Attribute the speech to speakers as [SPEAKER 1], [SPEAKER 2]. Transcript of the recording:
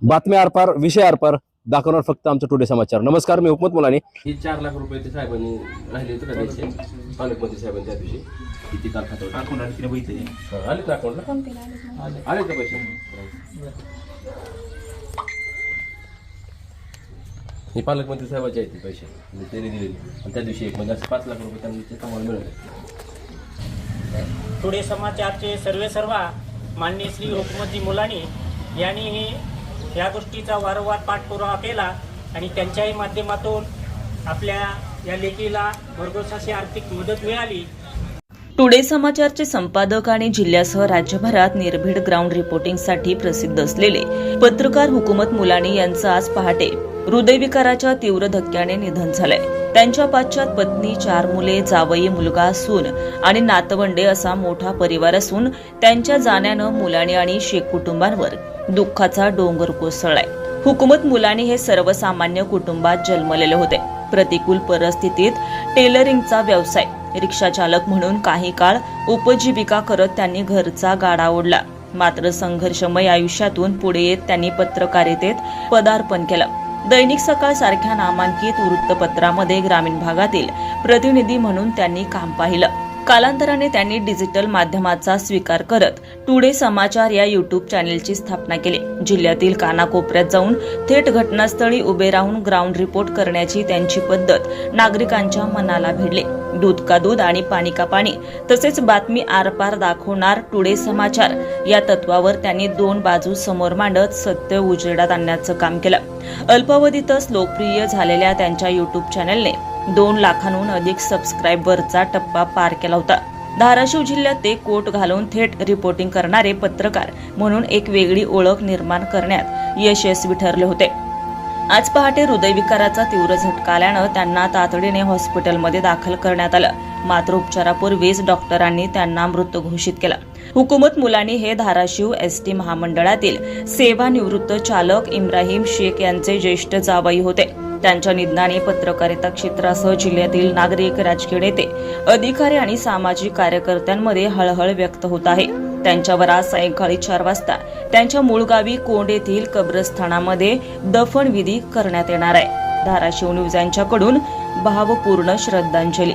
[SPEAKER 1] बातम्या आरपार विषय आरपार दाखवणार फक्त आमचं टुडे समाचार. नमस्कार मी हुकमत मुलानी.
[SPEAKER 2] ही चार लाख रुपये ते साहेबांनी राहिले होते का द्यायचे पालकमंत्री साहेबांनी त्या दिवशी. किती काल खात्यावर
[SPEAKER 3] अकाउंट आले तिने बघितले
[SPEAKER 2] हा, आले का अकाउंटला आले का पैसे हे पालकमंत्री साहेबाचे आहेत ते पैसे. म्हणजे त्यांनी दिलेले. आणि त्या दिवशी एक म्हणजे असं पाच लाख रुपये त्यांनी ते कामाला मिळाले.
[SPEAKER 4] टुडे समाचारचे सर्वे सर्वा माननीय श्री हुकमतजी मुलानी यांनी हे या गोष्टीचा वारंवार पाठपुरावा केला आणि त्यांच्याही माध्यमातून आपल्या या लेखीला भरघोस अशी आर्थिक मदत मिळाली.
[SPEAKER 5] टुडे समाचारचे संपादक आणि जिल्ह्यासह राज्यभरात निर्भीड ग्राउंड रिपोर्टिंगसाठी प्रसिद्ध असलेले पत्रकार हुकूमत मुलानी यांचं आज पहाटे हृदयविकाराच्या तीव्र धक्क्याने निधन झालंय. त्यांच्या पाश्चात पत्नी चार मुले जावई मुलगा सून आणि नातवंडे असा मोठा परिवार असून त्यांच्या जाण्यानं मुलाने आणि शेख कुटुंबांवर दुःखाचा डोंगर कोसळलाय. हुकुमत मुलाने हे सर्वसामान्य कुटुंबात जन्मलेले होते. प्रतिकूल परिस्थितीत टेलरिंगचा व्यवसाय रिक्षा चालक म्हणून काही काळ उपजीविका करत त्यांनी घरचा गाडा ओढला. मात्र संघर्षमय आयुष्यातून पुढे येत त्यांनी पत्रकारितेत पदार्पण केलं. दैनिक सकाळ सारख्या नामांकित वृत्तपत्रामध्ये ग्रामीण भागातील प्रतिनिधी म्हणून त्यांनी काम पाहिलं. कालांतराने त्यांनी डिजिटल माध्यमाचा स्वीकार करत टुडे समाचार या युट्यूब चॅनेलची स्थापना केली. जिल्ह्यातील कानाकोपऱ्यात जाऊन थेट घटनास्थळी उभे राहून ग्राउंड रिपोर्ट करण्याची त्यांची पद्धत नागरिकांच्या मनाला भिडली. दूध का दूध आणि पाणी का पाणी? तसेच बातमी आरपार दाखवणार टुडे समाचार. या तत्वावर त्यांनी दोन बाजू समोर मांडत सत्य उजेडात आणण्याचं काम केलं. अल्पावधीतच लोकप्रिय झालेल्या त्यांच्या युट्यूब चॅनेलने दोन लाखांहून अधिक सबस्क्रायबरचा टप्पा पार केला होता. धाराशिव जिल्ह्यात ते कोट घालून थेट रिपोर्टिंग करणारे पत्रकार म्हणून एक वेगळी ओळख निर्माण करण्यात यशस्वी ठरले होते. आज पहाटे हृदयविकाराचा तीव्र झटका आल्यानं त्यांना तातडीने हॉस्पिटलमध्ये दाखल करण्यात आलं. मात्र उपचारापूर्वीच डॉक्टरांनी त्यांना मृत घोषित केला. हुकूमत मुलानी हे धाराशिव एसटी महामंडळातील सेवानिवृत्त चालक इब्राहिम शेख यांचे ज्येष्ठ जावई होते. त्यांच्या निधनाने पत्रकारिता क्षेत्रासह जिल्ह्यातील नागरिक राजकीय नेते अधिकारी आणि सामाजिक कार्यकर्त्यांमध्ये हळहळ व्यक्त होत आहे. त्यांच्यावर आज सायंकाळी चार वाजता त्यांच्या मूळ गावी कोंड येथील कब्रस्थानामध्ये दफनविधी करण्यात येणार आहे. धाराशिव न्यूज यांच्याकडून भावपूर्ण श्रद्धांजली.